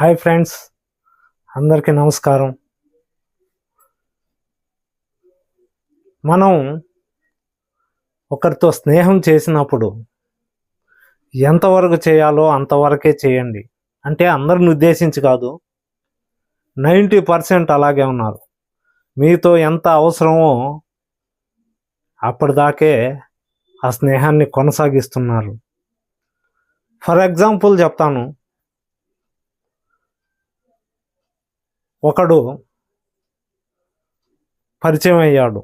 Hi friends అందరికీ నమస్కారం. మనం ఒకరితో స్నేహం చేసినప్పుడు ఎంతవరకు చేయాలో అంతవరకే చేయండి. అంటే అందరిని ఉద్దేశించి కాదు నైంటీ పర్సెంట్ అలాగే ఉన్నారు. మీతో ఎంత అవసరమో అప్పటిదాకే ఆ స్నేహాన్ని కొనసాగిస్తున్నారు. ఫర్ ఎగ్జాంపుల్ చెప్తాను ఒకడు పరిచయం అయ్యాడు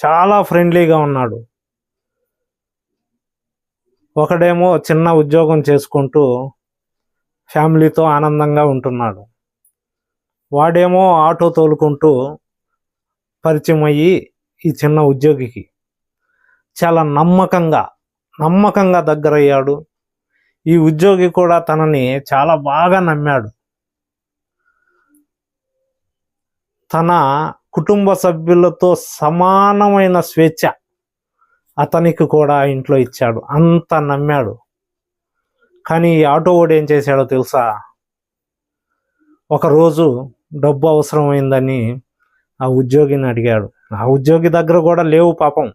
చాలా ఫ్రెండ్లీగా ఉన్నాడు. ఒకడేమో చిన్న ఉద్యోగం చేసుకుంటూ ఫ్యామిలీతో ఆనందంగా ఉంటున్నాడు. వాడేమో ఆటో తోలుకుంటూ పరిచయం అయ్యి ఈ చిన్న ఉద్యోగికి చాలా నమ్మకంగా నమ్మకంగా దగ్గరయ్యాడు. ఈ ఉద్యోగి కూడా తనని చాలా బాగా నమ్మాడు. తన కుటుంబ సభ్యులతో సమానమైన స్వేచ్ఛ అతనికి కూడా ఇంట్లో ఇచ్చాడు. అంత నమ్మాడు. కానీ ఈ ఆటో వాడు ఏం చేశాడో తెలుసా? ఒకరోజు డబ్బు అవసరమైందని ఆ ఉద్యోగిని అడిగాడు. ఆ ఉద్యోగి దగ్గర కూడా లేవు పాపం.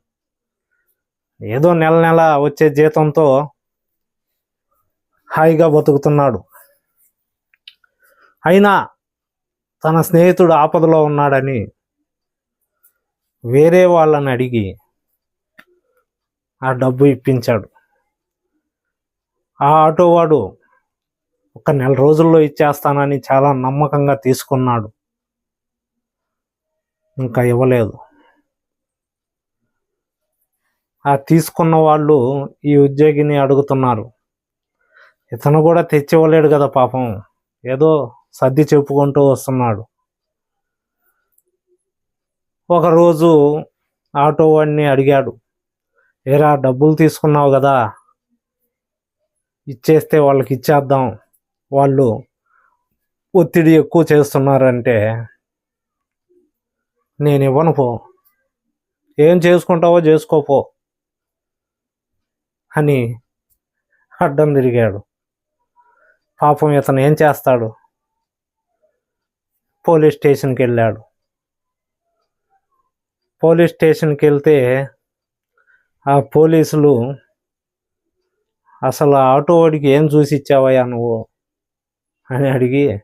ఏదో నెల నెల వచ్చే జీతంతో హాయిగా బతుకుతున్నాడు. అయినా తన స్నేహితుడు ఆపదలో ఉన్నాడని వేరే వాళ్ళని అడిగి ఆ డబ్బు ఇప్పించాడు. ఆ ఆటో వాడు ఒక నెల రోజుల్లో ఇచ్చేస్తానని చాలా నమ్మకంగా తీసుకున్నాడు. ఇంకా ఇవ్వలేదు. ఆ తీసుకున్న వాళ్ళు ఈ ఉద్యోగిని అడుగుతున్నారు. ఇతను కూడా తెచ్చివ్వలేడు కదా పాపం. ఏదో సర్ది చెప్పుకుంటూ వస్తున్నాడు. ఒకరోజు ఆటో వాడిని అడిగాడు ఏరా డబ్బులు తీసుకున్నావు కదా ఇచ్చేస్తే వాళ్ళకి ఇచ్చేద్దాం. వాళ్ళు ఒత్తిడి ఎక్కువ చేస్తున్నారంటే నేను ఇవ్వను పో. ఏం చేసుకుంటావో చేసుకోపో అని అడ్డం తిరిగాడు. పాపం ఇతను ఏం చేస్తాడు? పోలీస్ స్టేషన్కి వెళ్ళాడు. పోలీస్ స్టేషన్కి వెళ్తే ఆ పోలీసులు అసలు ఆటో వాడికి ఏం చూసి ఇచ్చావయ్యా నువ్వు? అని అడిగి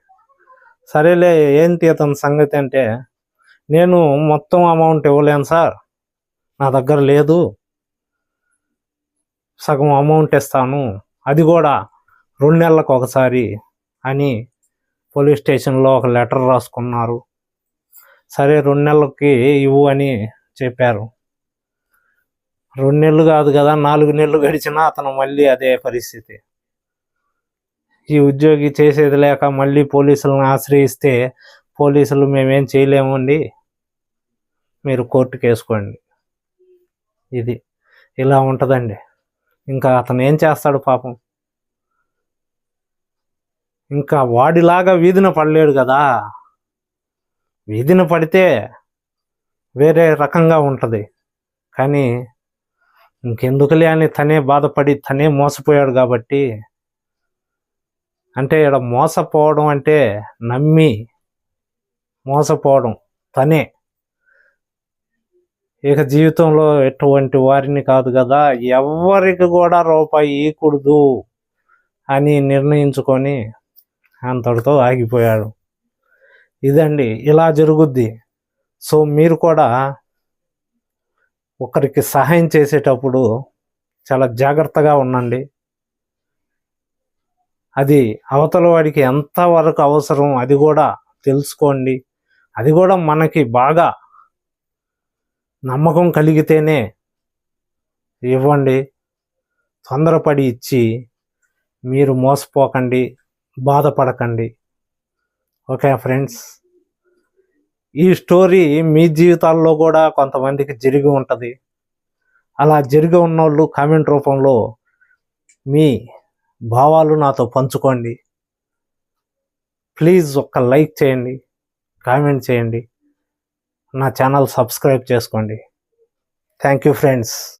సరేలే ఏంటి అతని సంగతి అంటే నేను మొత్తం అమౌంట్ ఇవ్వలేను సార్. నా దగ్గర లేదు. సగం అమౌంట్ ఇస్తాను. అది కూడా రెండు నెలలకు ఒకసారి అని పోలీస్ స్టేషన్లో ఒక లెటర్ రాసుకున్నారు. సరే రెండు నెలలకి ఇవ్వు అని చెప్పారు. రెండు నెలలు కాదు కదా నాలుగు నెలలు గడిచినా అతను మళ్ళీ అదే పరిస్థితి. ఈ ఉద్యోగి చేసేది లేక మళ్ళీ పోలీసులను ఆశ్రయిస్తే పోలీసులు మేమేం చేయలేమండి. మీరు కోర్టుకు వేసుకోండి. ఇది ఇలా ఉంటుందండి. ఇంకా అతను ఏం చేస్తాడు పాపం? ఇంకా వాడిలాగా వీధిన పడలేడు కదా. వీధిన పడితే వేరే రకంగా ఉంటుంది. కానీ ఇంకెందుకులే అని తనే బాధపడి తనే మోసపోయాడు కాబట్టి అంటే ఇక్కడ మోసపోవడం అంటే నమ్మి మోసపోవడం తనే. ఇక జీవితంలో ఎటువంటి వారిని కాదు కదా ఎవరికి కూడా రూపాయి ఇయకూడదు అని నిర్ణయించుకొని అంతటితో ఆగిపోయాడు. ఇదండి ఇలా జరుగుద్ది. సో మీరు కూడా ఒకరికి సహాయం చేసేటప్పుడు చాలా జాగ్రత్తగా ఉండండి. అది అవతల వాడికి ఎంతవరకు అవసరం అది కూడా తెలుసుకోండి. అది కూడా మనకి బాగా నమ్మకం కలిగితేనే ఇవ్వండి. తొందరపడి ఇచ్చి మీరు మోసపోకండి. బాధపడకండి. ఓకే ఫ్రెండ్స్ ఈ స్టోరీ మీ జీవితాల్లో కూడా కొంతమందికి జరిగి ఉంటుంది. అలా జరిగి ఉన్న వాళ్ళు కామెంట్ రూపంలో మీ భావాలు నాతో పంచుకోండి. ప్లీజ్ ఒక్క లైక్ చేయండి కామెంట్ చేయండి. నా ఛానల్ సబ్స్క్రైబ్ చేసుకోండి. Thank you friends.